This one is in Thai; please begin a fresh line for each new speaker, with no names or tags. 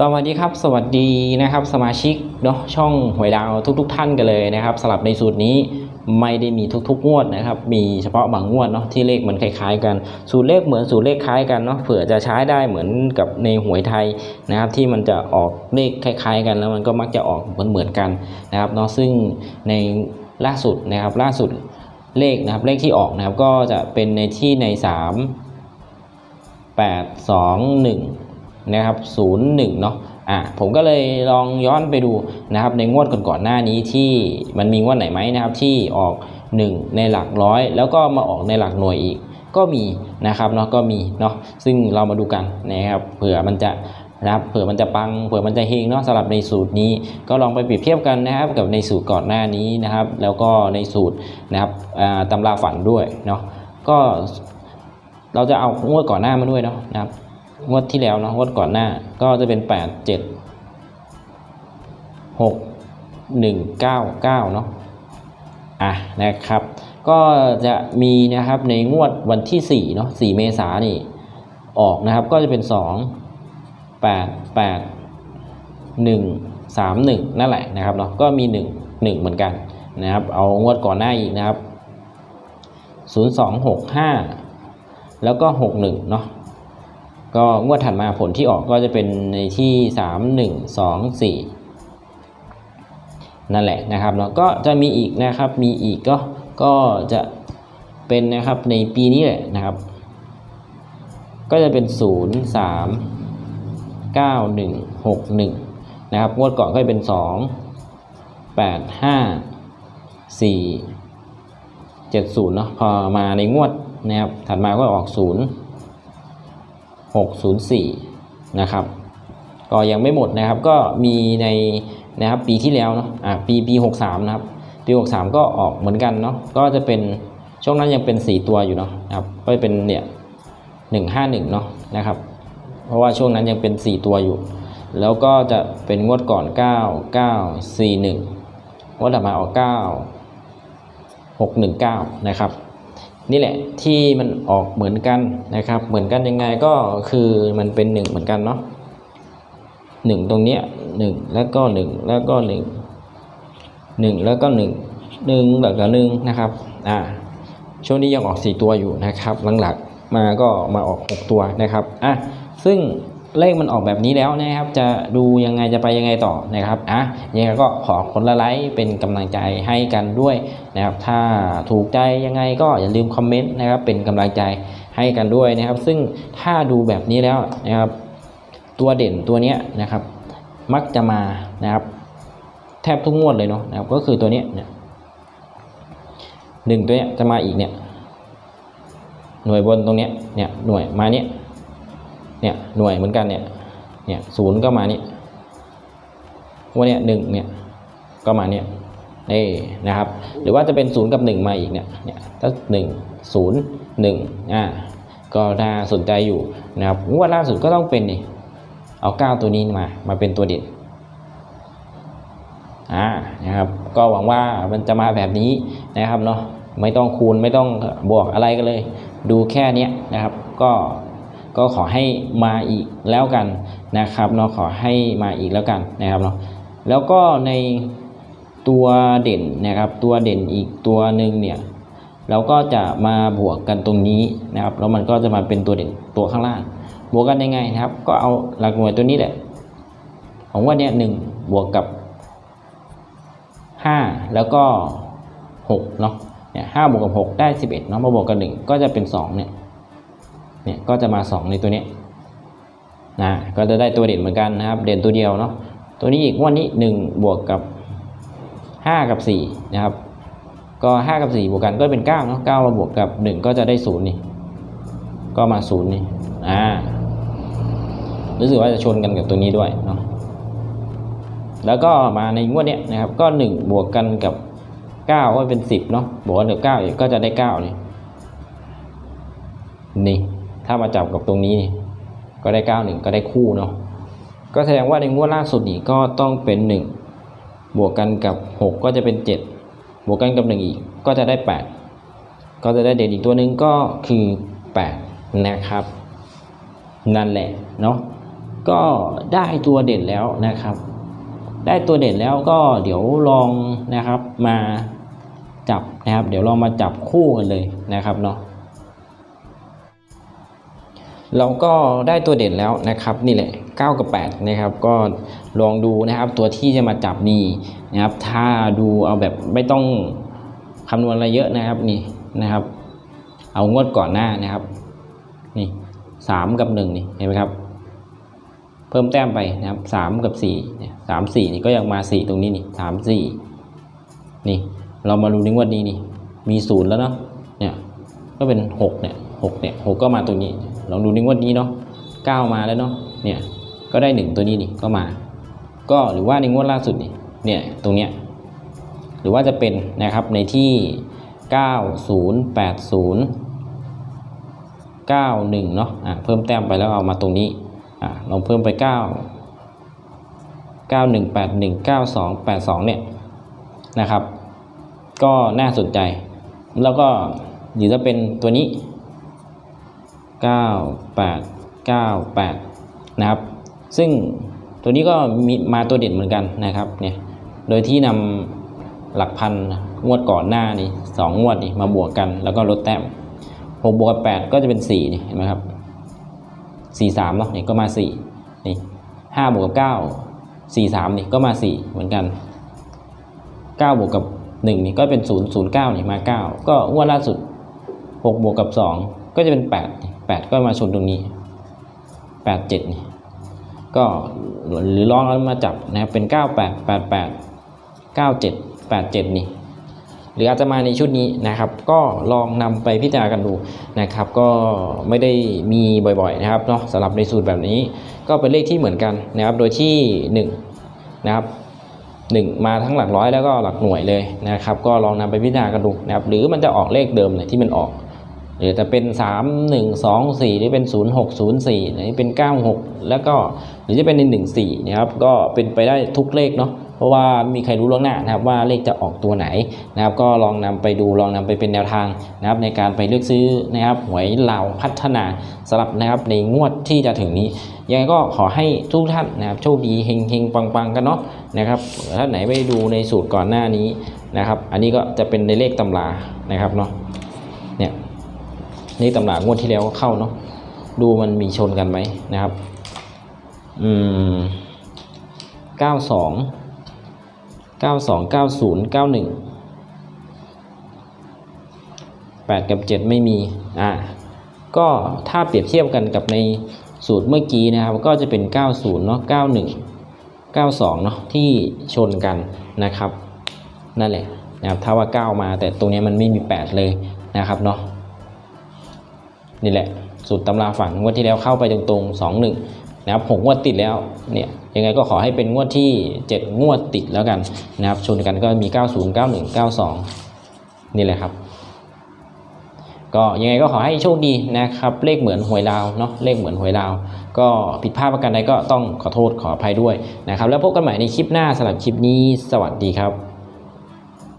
สวัสดีครับ สวัสดีนะครับ สมาชิกเนาะช่องหวยดาวทุกๆท่านกันเลยนะครับสำหรับในสูตรนี้ ไม่ได้มีทุกๆงวดนะครับ มีเฉพาะบางงวดเนาะที่เลขมันคล้ายๆ กัน สูตรเลขเหมือนสูตรเลขคล้ายกันเนาะเผื่อจะใช้ได้เหมือนกับในหวยไทยนะครับ ที่มันจะออกเลขคล้าย ๆ กัน แล้วมันก็มักจะออกเหมือนๆกันนะครับเนาะซึ่งในล่าสุดนะครับล่าสุดเลขนะครับเลขที่ออกนะครับก็จะเป็นในที่ใน 3 8 2 1นะครับ01เนาะ อะผมก็เลยลองย้อนไปดูนะครับในงวดก่อนๆหน้านี้ที่มันมีงวดไหนไหมนะครับที่ออก 1 ในหลักร้อย แล้วก็มาออกในหลักหน่วยอีก ก็มีนะครับเนาะก็มีเนาะซึ่งเรามาดูกันนะครับเผื่อมันจะนะครับเผื่อมันจะปังเผื่อมันจะเฮงเนาะสำหรับในสูตรนี้ก็ลองไปเปรียบเทียบกันนะครับกับในสูตรก่อนหน้านี้นะครับ แล้วก็ในสูตรนะครับอ่าตำราฝันด้วยเนาะก็เราจะเอางวดก่อนหน้ามาด้วยเนาะนะครับ งวดที่แล้วเนาะงวดก่อนหน้าก็จะเป็น 8 7 6 1 9 9เนาะอะนะครับ ก็จะมีนะครับในงวดวันที่4เนาะ4เมษานนี่ออกนะครับก็จะเป็น 2 8 8 1 3 1 นั่นแหละนะครับเนาะก็มี 1 1 เหมือนกันนะครับ เอางวดก่อนหน้าอีกนะครับ 0 2 6 5 แล้วก็ 6 1เนาะ ก็งวดถัดมาผลที่ออกก็จะเป็นในที่ 3 1 2 4 นั่นแหละนะครับเนาะก็จะมีอีกนะครับมีอีกก็ก็จะเป็นนะครับในปีนี้แหละนะครับ ก็จะเป็น 0 3 9 1 6 1 นะครับ งวดก่อนก็จะเป็น 2 8 5 4 7 0เนาะพอมาในงวดนะครับถัดมาก็ออก 0 604 นะครับ ก็ยังไม่หมดนะครับ ก็มีในนะครับปีที่แล้วเนาะอ่าปีปี 63 นะครับ ปี 63 ก็ออกเหมือนกันเนาะ ก็จะเป็นช่วงนั้นยังเป็น 4 ตัวอยู่เนาะนะครับ ก็จะเป็นเนี่ย 151 เนาะนะครับ เพราะว่าช่วงนั้นยังเป็น 4 ตัวอยู่ แล้วก็จะเป็นงวดก่อน 9 9 4 1งวดถัดมาออก 9 619 นะครับ นี่แหละที่มันออกเหมือนกันนะครับ เหมือนกันยังไงก็คือมันเป็นหนึ่งเหมือนกันเนาะหนึ่งตรงเนี้ยหนึ่งแล้วก็หนึ่งแล้วก็หนึ่งหนึ่งแล้วก็หนึ่งหนึ่งแล้วก็หนึ่งนะครับอ่าช่วงนี้ยังออกสี่ตัวอยู่นะครับ หลังๆมาก็มาออกหกตัวนะครับอะซึ่ง เลขมันออกแบบนี้แล้วนะครับ จะดูยังไงจะไปยังไงต่อนะครับอะยังไงก็ขอคนละไลค์เป็นกำลังใจให้กันด้วยนะครับ ถ้าถูกใจยังไงก็อย่าลืมคอมเมนต์นะครับ เป็นกำลังใจให้กันด้วยนะครับ ซึ่งถ้าดูแบบนี้แล้วนะครับ ตัวเด่นตัวเนี้ยนะครับ มักจะมานะครับ แทบทุกงวดเลยเนาะนะครับ ก็คือตัวเนี้ยเนี่ยหนึ่งตัวเนี้ยจะมาอีกเนี่ยหน่วยบนตรงเนี้ยเนี่ยหน่วยมาเนี้ย เนี่ยหน่วยเหมือนกันเนี่ยเนี่ยศูนย์ก็มานี่วันเนี้ยหนึ่งเนี่ยก็มาเนี่ยเอ้นะครับ หรือว่าจะเป็นศูนย์กับหนึ่งมาอีกเนี่ยเนี่ยถ้าหนึ่งศูนย์หนึ่งอ่าก็น่าสนใจอยู่นะครับงวดล่าสุดก็ต้องเป็นนี่เอาเก้าตัวนี้มามาเป็นตัวเด่นอ่านะครับก็หวังว่ามันจะมาแบบนี้นะครับเนาะไม่ต้องคูณไม่ต้องบวกอะไรกันเลย ดูแค่เนี้ยนะครับ ก็ ก็ขอให้มาอีกแล้วกันนะครับเนาะขอให้มาอีกแล้วกันนะครับเนาะแล้วก็ในตัวเด่นนะครับ ตัวเด่นอีกตัวหนึ่งเนี่ยเราก็จะมาบวกกันตรงนี้นะครับแล้วมันก็จะมาเป็นตัวเด่นตัวข้างล่าง บวกกันยังไงนะครับ ก็เอาหลักหน่วยตัวนี้แหละของว่าเนี้ยหนึ่งบวกกับห้าแล้วก็หกเนาะเนี่ยห้าบวกกับหกได้สิบเอ็ดเนาะมาบวกกันหนึ่งก็จะเป็นสองเนี่ย เนี่ยก็จะมา 2 ในตัวนี้นะก็จะได้ตัวเด่นเหมือนกันนะครับ เด่นตัวเดียวเนาะตัวนี้อีกงวันนี้ 1 บวกกับ 5 กับ4นะครับก็ 5 กับ 4 บวกกันก็เป็น9เนาะ9มาบวกกับ 1 ก็จะได้0นี่ก็มา0นี่อ่ารู้สึกว่าจะชนกันกับตัวนี้ด้วยเนาะแล้วก็มาในงวดเนี้ยนะครับก็ 1 บวกกันกับ 9 ก็เป็น 10เนาะบวกกันกับ9อีกก็จะได้9นี่นี่ ถ้ามาจับกับตรงนี้ก็ได้ 91 ก็ได้คู่เนาะก็แสดงว่าในงวดล่าสุดนี่ก็ต้องเป็นบวกกันกับ 6 ก็จะเป็น 7 บวกกันกับ 1 อีก ก็จะได้ 8 ก็จะได้เด่นอีกตัวหนึ่งก็คือ 8 นะครับ นั่นแหละเนาะก็ได้ตัวเด่นแล้วนะครับ ได้ตัวเด่นแล้วก็เดี๋ยวลองนะครับมาจับนะครับ เดี๋ยวลองมาจับคู่กันเลยนะครับเนาะ เราก็ได้ตัวเด่นแล้วนะครับนี่แหละ 9 กับ8นะครับก็ลองดูนะครับตัวที่จะมาจับนี่นะครับถ้าดูเอาแบบไม่ต้องคำนวณอะไรเยอะนะครับนี่นะครับ เอางวดก่อนหน้านะครับนี่สามกับหนึ่งนี่เห็นไหมครับ เพิ่มแต้มไปนะครับสามกับสี่เนี่ยสามสี่นี่ก็ยังมาสี่ตรงนี้นี่สามสี่นี่เรามาดูในงวดนี้นี่มีศูนย์แล้วเนาะเนี่ยก็เป็นหกเนี่ยหกเนี่ยหกก็มาตัวนี้ ลองดูในงวดนี้เนาะเก้ามาแล้วเนาะเนี่ยก็ได้หนึ่งตัวนี้นี่ก็มา ก็หรือว่าในงวดล่าสุดนี่เนี่ยตรงเนี้ยหรือว่าจะเป็นนะครับในที่ 9080 91เนาะอะเพิ่มแต้มไปแล้วเอามาตรงนี้อะลองเพิ่มไป 9 9181 9282เนี่ยนะครับ ก็น่าสนใจ แล้วก็หรือจะเป็นตัวนี้ 9898 นะครับ ซึ่งตัวนี้ก็มีมาตัวเด่นเหมือนกันนะครับเนี่ยโดยที่นำหลักพันงวดก่อนหน้านี่สองงวดนี่มาบวกกันแล้วก็ลดแต้ม6บวกกับ8ก็จะเป็น4นี่เห็นไหมครับ4 3เนาะนี่ก็มา4นี่5บวกกับ9 4 3นี่ก็มา 4 เหมือนกัน 9 บวกกับ 1 นี่ก็เป็น 0 0 9นี่มา 9 ก็งวดล่าสุด 6 บวกกับ 2 ก็จะเป็น8นี่ 8 ก็มาชนตรงนี้ 8 7นี่ก็หรือล้อล้วมาจับนะครับเป็น 9 8 8 8 9 7 8 7 นี่หรืออาจจะมาในชุดนี้นะครับ ก็ลองนำไปพิจารณากันดูนะครับ ก็ไม่ได้มีบ่อยๆนะครับเนาะสำหรับในสูตรแบบนี้ ก็เป็นเลขที่เหมือนกันนะครับ โดยที่1นะครับ1 มาทั้งหลักร้อยแล้วก็หลักหน่วยเลยนะครับ ก็ลองนำไปพิจารณากันดูนะครับ หรือมันจะออกเลขเดิมเลยที่มันออก หรือจะเป็น 3 1 2 4 หรือเป็น 0 6 0 4 หรือเป็น 9 6 แล้วก็หรือจะเป็นใน 1 4 นะครับ ก็เป็นไปได้ทุกเลขเนาะเพราะว่ามีใครรู้ล่วงหน้านะครับว่าเลขจะออกตัวไหนนะครับ ก็ลองนำไปดูลองนำไปเป็นแนวทางนะครับ ในการไปเลือกซื้อนะครับหวยลาวพัฒนาสลับนะครับในงวดที่จะถึงนี้ยังไงก็ขอให้ทุกท่านนะครับโชคดีเฮงเฮงปังปังกันเนาะนะครับถ้าไหนไม่ดูในสูตรก่อนหน้านี้นะครับ อันนี้ก็จะเป็นในเลขตำรานะครับเนาะ นี่ตำรางวดที่แล้วก็เข้าเนาะดูมันมีชนกันไหมนะครับ อืมเก้าสองเก้าสองเก้าศูนย์เก้าหนึ่งแปดกับเจ็ดไม่มีอ่าก็ถ้าเปรียบเทียบกันกับในสูตรเมื่อกี้นะครับ ก็จะเป็น 90 เนาะ 91 92 เนาะที่ชนกันนะครับ นั่นแหละนะครับถ้าว่า 9 มาแต่ตรงนี้มันไม่มี 8 เลยนะครับเนาะ นี่แหละสูตรตำราฝันงวดที่แล้วเข้าไปตรงๆสองหนึ่งนะครับหกงวดติดแล้วเนี่ยยังไงก็ขอให้เป็นงวดที่ 7 งวดติดแล้วกันนะครับชนกันก็มี 90 91 92 นี่แหละครับ ก็ยังไงก็ขอให้โชคดีนะครับ เลขเหมือนหวยลาวเนาะเลขเหมือนหวยลาว ก็ผิดพลาดประการใดก็ต้องขอโทษขออภัยด้วยนะครับ แล้วพบกันใหม่ในคลิปหน้าสำหรับคลิปนี้สวัสดีครับ